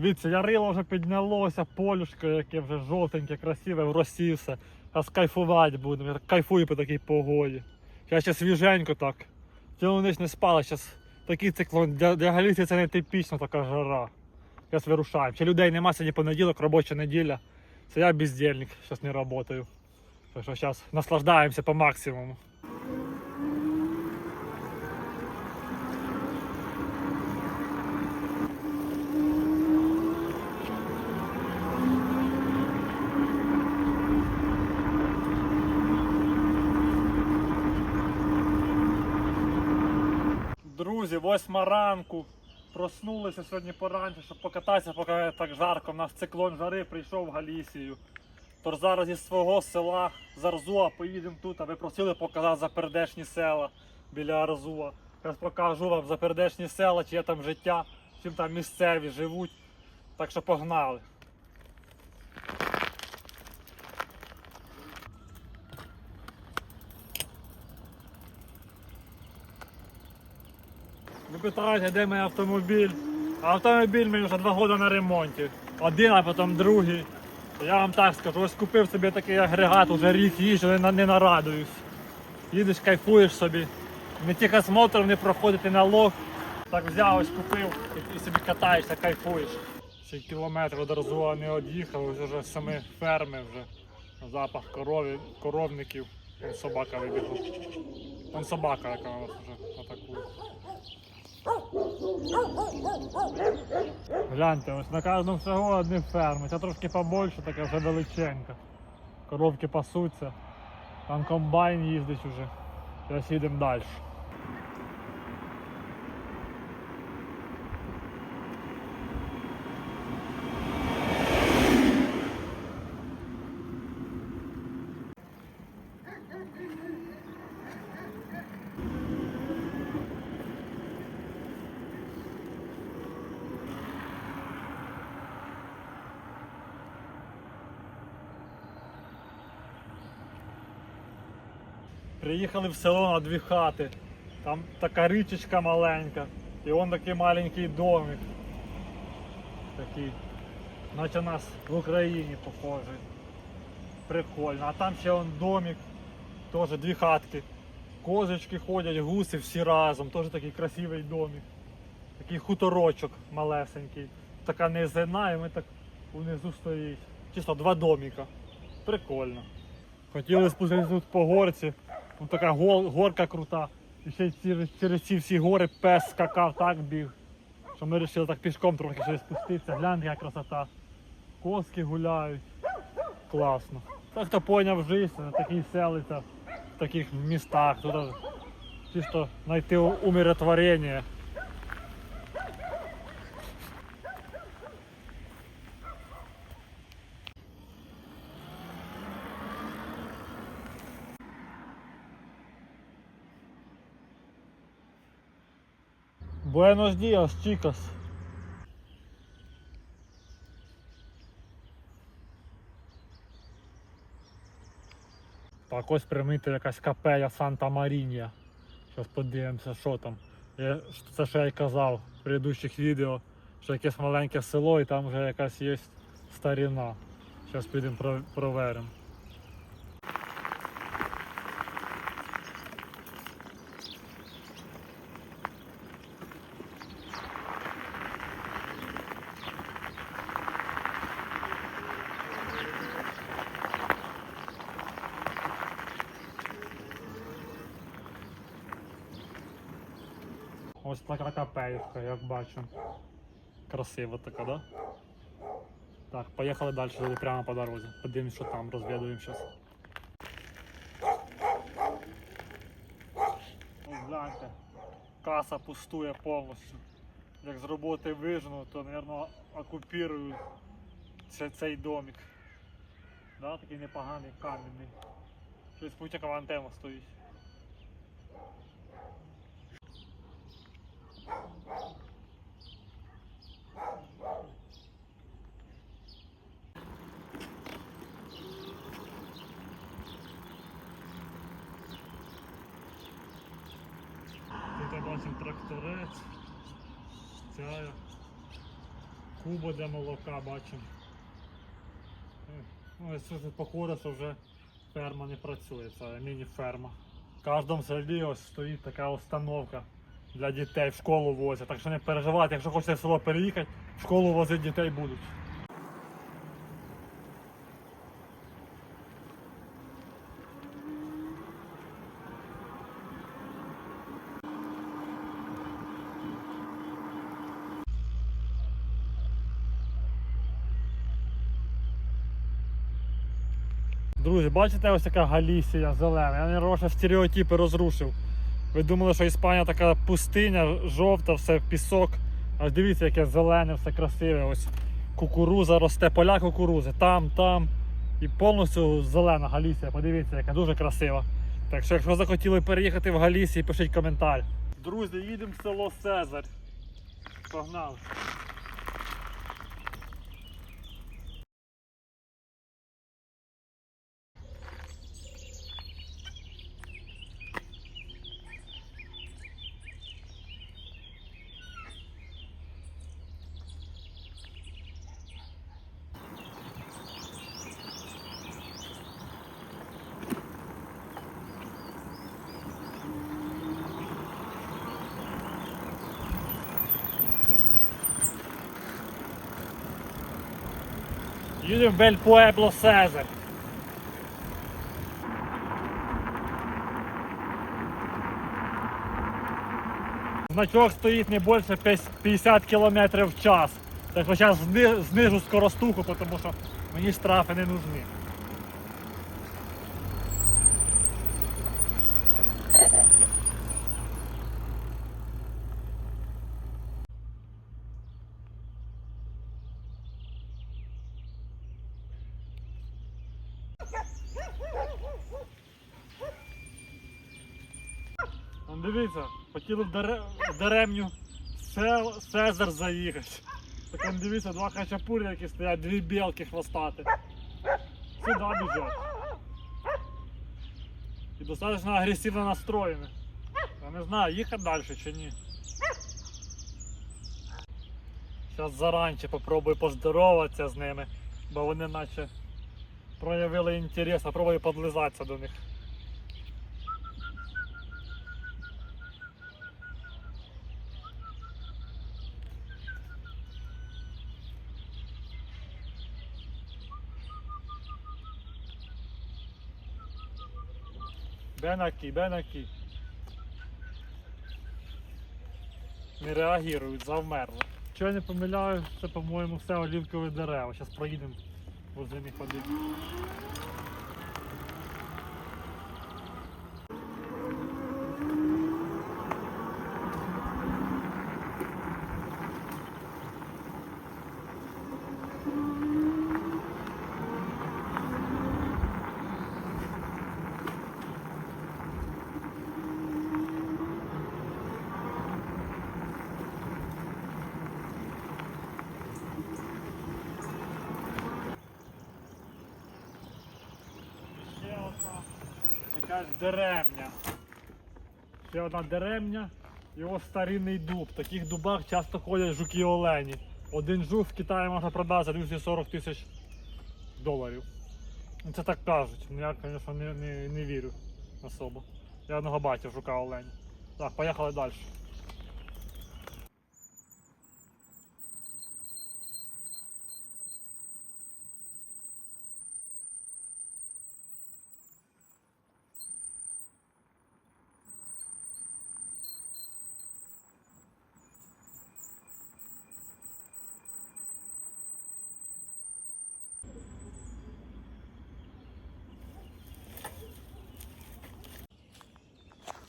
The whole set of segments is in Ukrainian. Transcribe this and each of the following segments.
Дивіться, ярило вже піднялося, полюшко, яке вже жовтеньке, красиве, розсівся. А скайфувати будемо. Я кайфую по такій погоді. Я ще свіженько так. Цілу ніч не спала, зараз такий циклон. Для, для Галіції це не типічна така жара. Зараз вирушаємо. Ще людей нема, сьогодні понеділок, робоча неділя. Це я бездельник, зараз не працюю. Так що зараз наслаждаємося по максимуму. Друзі, восьма ранку. Проснулися сьогодні поранше, щоб покататися, поки так жарко. У нас циклон жари прийшов в Галісію. Тож зараз із свого села з Арзуа поїдемо тут, а ви просили показати запердешні села біля Арзуа. Зараз покажу вам запердешні села, чиє там життя, чим там місцеві живуть. Так що погнали. Питаєте, де мій автомобіль? А Автомобіль мій вже два роки на ремонті. Один, а потім другий. Я вам так скажу, ось купив собі такий агрегат, уже рік їжджу, не, нарадуюсь. Їдеш, кайфуєш собі. Не тих осмотрів не проходити налог. Так взяв, ось купив і, собі катаєшся, кайфуєш. Ще кілометр Арзуа не од'їхав, ось вже самі ферми вже. Запах корові, коровників. Вон собака вибігла. Вон собака, яка нас вже атакує. Гляньте, ось на кожному всього одні ферми. Це трошки побольше, така вже величенька. Коровки пасуться. Там комбайн їздить уже. Зараз їдемо далі. Приїхали в село на дві хати. Там така річечка маленька. І он такий маленький домик. Такий. Наче у нас в Україні похожий. Прикольно. А там ще он домик. Теж дві хатки. Козочки ходять, гуси всі разом. Теж такий красивий домик. Такий хуторочок малесенький. Така низина, і ми так унизу стоїть. Чисто два доміка. Прикольно. Хотіли спуститися тут по горці. Тут така гол- горка крута. І ще через, через ці всі гори пес скакав, так біг. Що ми вирішили так пішком трохи щось спуститися. Гляньте, яка красота. Коски гуляють. Класно. Так хто поняв життя, на такій селиться, в таких містах. Тут чисто знайти умиротворення. Буенос días, chicos. Так, ось примити якась капеля Санта Марінія. Зараз подивимося, що там. Я, це що я й казав в предыдущих відео, що якесь маленьке село і там вже якась є старіна. Зараз підемо проверимо. Ось така капелька, як бачу. Красива така, да? Так, поїхали далі, прямо по дорозі. Подивимось, що там, розвідуємо зараз. Гляньте, каса пустує повністю. Як з роботи вижену, то, мабуть, окупірують це- цей домик. Да, такий непоганий кам'яний. Щось путякова антенна стоїть. Я тракторець, ця куба для молока бачимо. Ну, походу, що вже ферма не працює, це міні-ферма. В кожному селі ось стоїть така установка для дітей в школу возять. Так що не переживайте, якщо хочете в село переїхати, в школу возити дітей будуть. Друзі, бачите, ось така Галісія зелена. Я не стереотипи розрушив. Ви думали, що Іспанія така пустиня, жовта, все пісок. Аж дивіться, яке зелене, все красиве. Ось кукуруза росте, поля кукурузи, там, там. І повністю зелена Галісія. Подивіться, яка дуже красива. Так що, якщо захотіли переїхати в Галісію, пишіть коментар. Друзі, їдемо в село Цезарь. Погнали. Їдемо в Бель Пуебло Сезар. Значок стоїть не більше 50 км в час. Так що зараз знижу скоростуху, тому що мені штрафи не нужны. Вон дивіться, хотіли в даре- даремню Сезар заїхати. Так он дивіться, два хачапурі, які стоять, дві білки хвостати. Сюди біжать. І достатньо агресивно настроєні. Я не знаю, їхати далі чи ні. Зараз заранче попробую поздороватися з ними, бо вони наче проявили інтерес, а пробую подлизатися до них. Бен акі, бен акі. Не реагують, завмерли. Що я не помиляю, це, по-моєму, все олівкові дерева. Зараз проїдемо возле них один. Якась деремня. Ще одна деремня і ось старинний дуб. В таких дубах часто ходять жуки олені. Один жук в Китаї можна продати за 240 тисяч доларів. Ну, Це так кажуть. Ну, Я, звісно, не, не, не вірю особо. Я одного бачив жука оленя. Так, поїхали далі.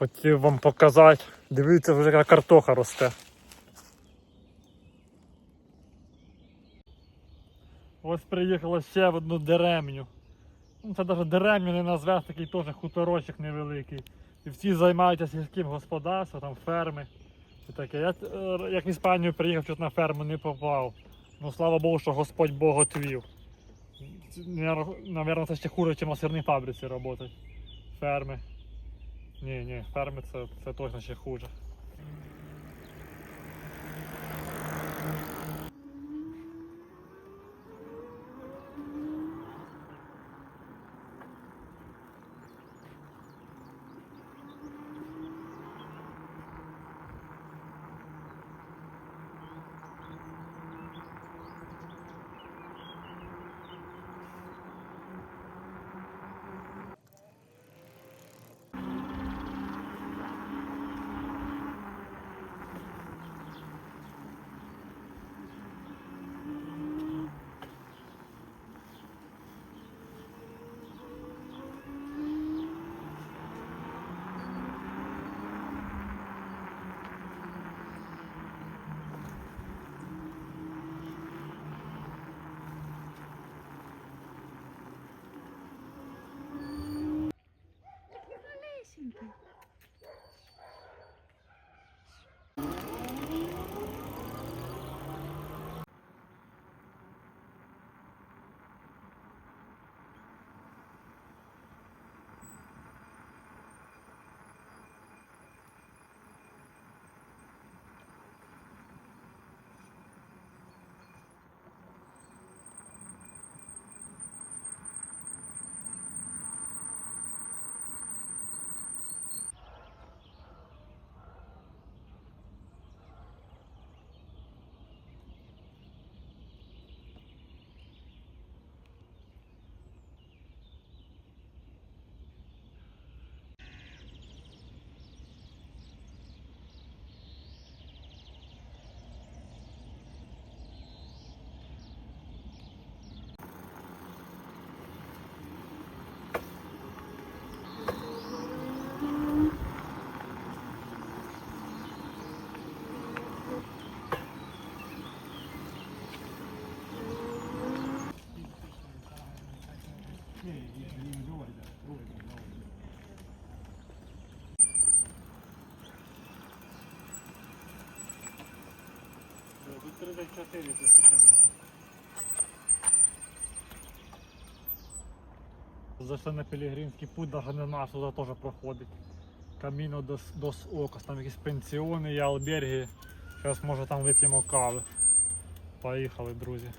Хотів вам показати. Дивіться, вже яка картоха росте. Ось приїхало ще в одну деремню. Ну, це навіть деремню не назвеш, такий теж хуторочок невеликий. І всі займаються сільським господарством, там ферми. І таке. Я е, як в Іспанію приїхав, чуть на ферму не попав. Ну слава Богу, що Господь Бог отвів. Навірно, це ще хуже, ніж на сирній фабриці працювати. Ферми. Ні, ні, ферми це, це точно ще хуже. 34 тисячі. Зайшли на Пілігримський путь, навіть не наш туди теж проходить. Каміно дос, дос Окас, там якісь пенсіони і алберги. Зараз може там вип'ємо кави. Поїхали, друзі.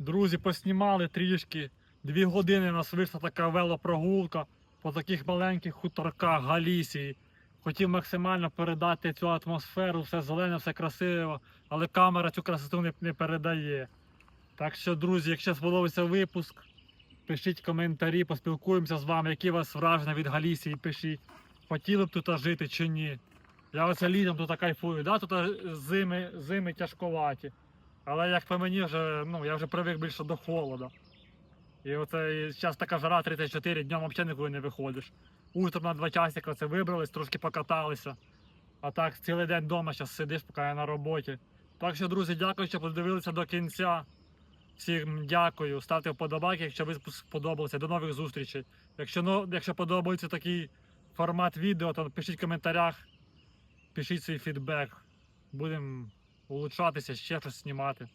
Друзі, поснімали трішки. Дві години у нас вийшла така велопрогулка по таких маленьких хуторках Галісії. Хотів максимально передати цю атмосферу, все зелене, все красиво, але камера цю красоту не, не передає. Так що, друзі, якщо сподобався випуск, пишіть коментарі, поспілкуємося з вами, які вас враження від Галісії, пишіть. Хотіли б тут жити чи ні. Я оце літом тут кайфую. Да? Тут зими, зими тяжковаті. Але як по мені вже, ну, я вже привик більше до холоду. І оце зараз така жара 34, днем взагалі нікуди не виходиш. Утром на два часика це вибрались, трошки покаталися. А так цілий день вдома зараз сидиш, поки я на роботі. Так що, друзі, дякую, що подивилися до кінця. Всім дякую. Ставте вподобайки, якщо ви сподобалося. До нових зустрічей. Якщо, ну, якщо подобається такий формат відео, то пишіть в коментарях, пишіть свій фідбек. Будемо улучшатися, ще щось знімати.